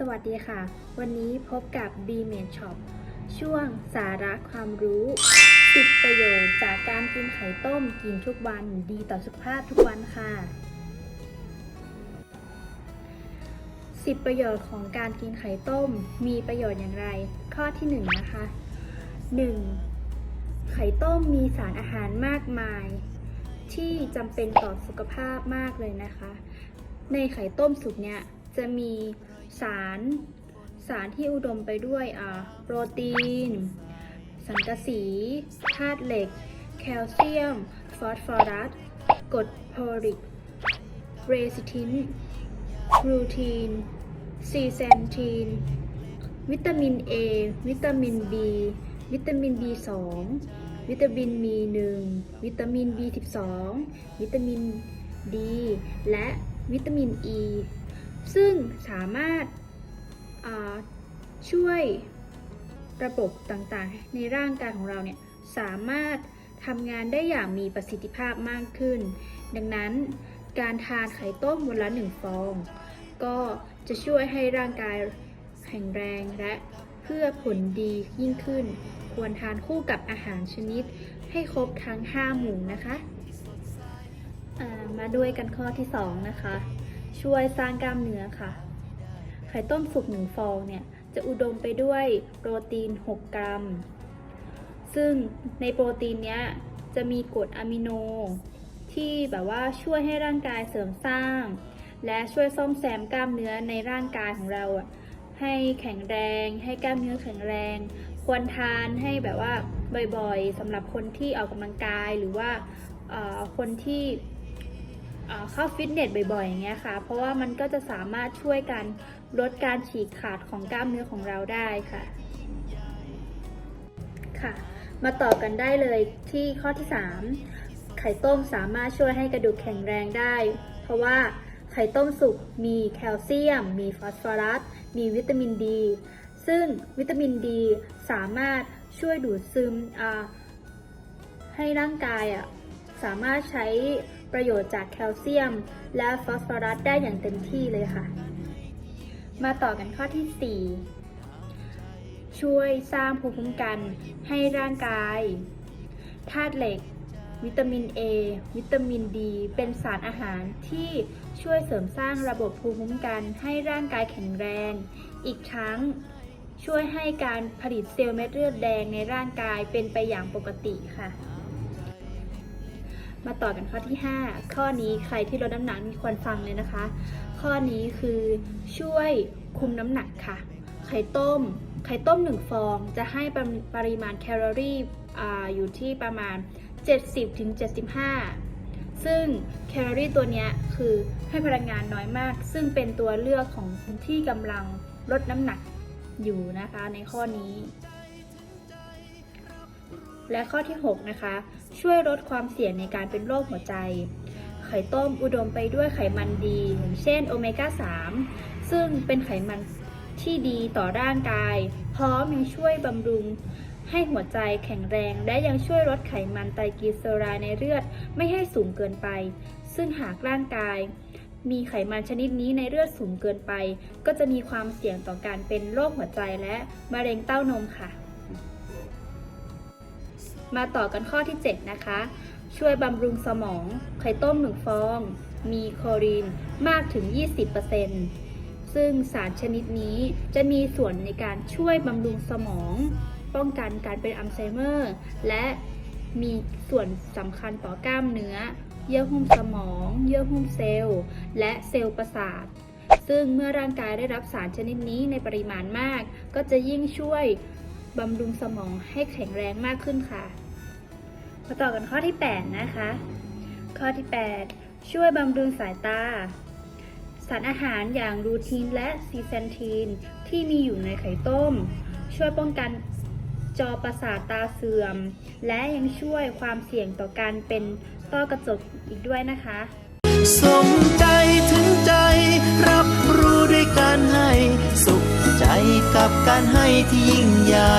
สวัสดีค่ะ วันนี้พบกับ b m a n Shop ช่วงสาระความรู้ 10 ประโยชน์จากการกินไข่ต้มกินทุกวันดีต่อสุขภาพทุกวันค่ะ 10 ประโยชน์ของการกินไข่ต้ม มีประโยชน์อย่างไร ข้อที่ 1 นะคะ 1. ไข่ต้มมีสารอาหารมากมาย ที่จำเป็นต่อสุขภาพมากเลยนะคะ ในไข่ต้มสุกเนี่ยจะมี สารสารที่อุดมไปด้วยอ่าโปรตีน สังกะสีธาตุเหล็ก แคลเซียม ฟอสฟอรัสกรดโพลิกเรซิทินกลูทีนซีเซนทีน วิตามิน A วิตามิน B วิตามิน B2 วิตามิน B1 วิตามิน B12 วิตามิน D และวิตามิน E ซึ่งสามารถช่วยระบบต่างๆ ในร่างกายของเราเนี่ยสามารถทำงานได้อย่างมีประสิทธิภาพมากขึ้น ดังนั้นการทานไข่ต้มวันละหนึ่งฟอง ก็จะช่วยให้ร่างกายแข็งแรงและเพื่อผลดียิ่งขึ้น ควรทานคู่กับอาหารชนิด ให้ครบทั้ง 5 หมู่นะคะามาด้วยกันข้อที่ 2 นะคะ ช่วยสร้างกล้ามเนื้อค่ะ ไข่ต้มสุกหนึ่งฟองเนี่ยจะอุดมไปด้วยโปรตีน 6 กรัม ซึ่งในโปรตีนเนี้ยจะมีกรดอะมิโน ที่แบบว่าช่วยให้ร่างกายเสริมสร้าง และช่วยซ่อมแซมกล้ามเนื้อในร่างกายของเราอะให้แข็งแรง ให้กล้ามเนื้อแข็งแรง ควรทานให้แบบว่าบ่อยๆสำหรับคนที่ออกกำลังกายหรือว่าคนที่ เข้าฟิตเนสบ่อยๆอย่างเงี้ยค่ะ เพราะว่ามันก็จะสามารถช่วยกันลดการฉีกขาดของกล้ามเนื้อของเราได้ค่ะค่ะ มาต่อกันได้เลยที่ข้อที่ 3 ไข่ต้มสามารถช่วยให้กระดูกแข็งแรงได้ เพราะว่าไข่ต้มสุกมีแคลเซียม มีฟอสฟอรัส มีวิตามินดี ซึ่งวิตามินดีสามารถช่วยดูดซึมให้ร่างกายอะสามารถใช้ ประโยชน์จากแคลเซียม และฟอสฟอรัสได้อย่างเต็มที่เลยค่ะ มาต่อกันข้อที่ 4 ช่วยสร้างภูมิคุ้มกันให้ร่างกายธาตุเหล็ก วิตามิน A วิตามิน D เป็นสารอาหารที่ช่วยเสริมสร้างระบบภูมิคุ้มกันให้ร่างกายแข็งแรง อีกทั้งช่วยให้การผลิตเซลล์เม็ดเลือดแดงในร่างกายเป็นไปอย่างปกติค่ะ มาต่อกันข้อที่ 5 ข้อนี้ใครที่ลดน้ำหนักมีควรฟังเลยนะคะ ข้อนี้คือช่วยคุมน้ำหนักค่ะ ไข่ต้ม ไข่ต้ม 1 ฟองจะให้ปริปริมาณแคลอรี่อาอยู่ที่ประมาณ 70-75 ซึ่งแคลอรี่ตัวเนี้ยคือให้พลังงานน้อยมาก ซึ่งเป็นตัวเลือกของคนที่กำลังลดน้ำหนักอยู่นะคะในข้อนี้ และข้อที่ 6 นะคะ ช่วยลดความเสี่ยงในการเป็นโรคหัวใจ ไข่ต้มอุดมไปด้วยไขมันดี เช่นโอเมก้า 3 ซึ่งเป็นไขมันที่ดีต่อร่างกาย พร้อมยังช่วยบำรุงให้หัวใจแข็งแรง และยังช่วยลดไขมันไตรกลีเซอไรด์ในเลือดไม่ให้สูงเกินไป ซึ่งหากร่างกาย มีไขมันชนิดนี้ในเลือดสูงเกินไป ก็จะมีความเสี่ยงต่อการเป็นโรคหัวใจและมะเร็งเต้านมค่ะ มาต่อกันข้อที่ 7 นะคะ ช่วยบำรุงสมอง ไข่ต้มหนึ่งฟอง มีโคลีนมากถึง 20%ซึ่งสารชนิดนี้จะมีส่วนในการช่วยบำรุงสมอง ป้องกันการเป็นอัลไซเมอร์ และมีส่วนสำคัญต่อกล้ามเนื้อ เยื่อหุ้มสมอง เยื่อหุ้มเซลล์ และเซลล์ประสาท ซึ่งเมื่อร่างกายได้รับสารชนิดนี้ในปริมาณมาก ก็จะยิ่งช่วยบำรุงสมองให้แข็งแรงมากขึ้นค่ะ มาต่อกันข้อที่ 8 นะคะ ข้อที่ 8 ช่วยบำรุงสายตา สารอาหารอย่างรูทีนและซีเซนทีนที่มีอยู่ในไข่ต้ม ช่วยป้องกันจอประสาทตาเสื่อม และยังช่วยความเสี่ยงต่อการเป็นต้อกระจกอีกด้วยนะคะสมใจถึงใจ รับรู้ด้วยการให้ สุขใจกับการให้ที่ยิ่งใหญ่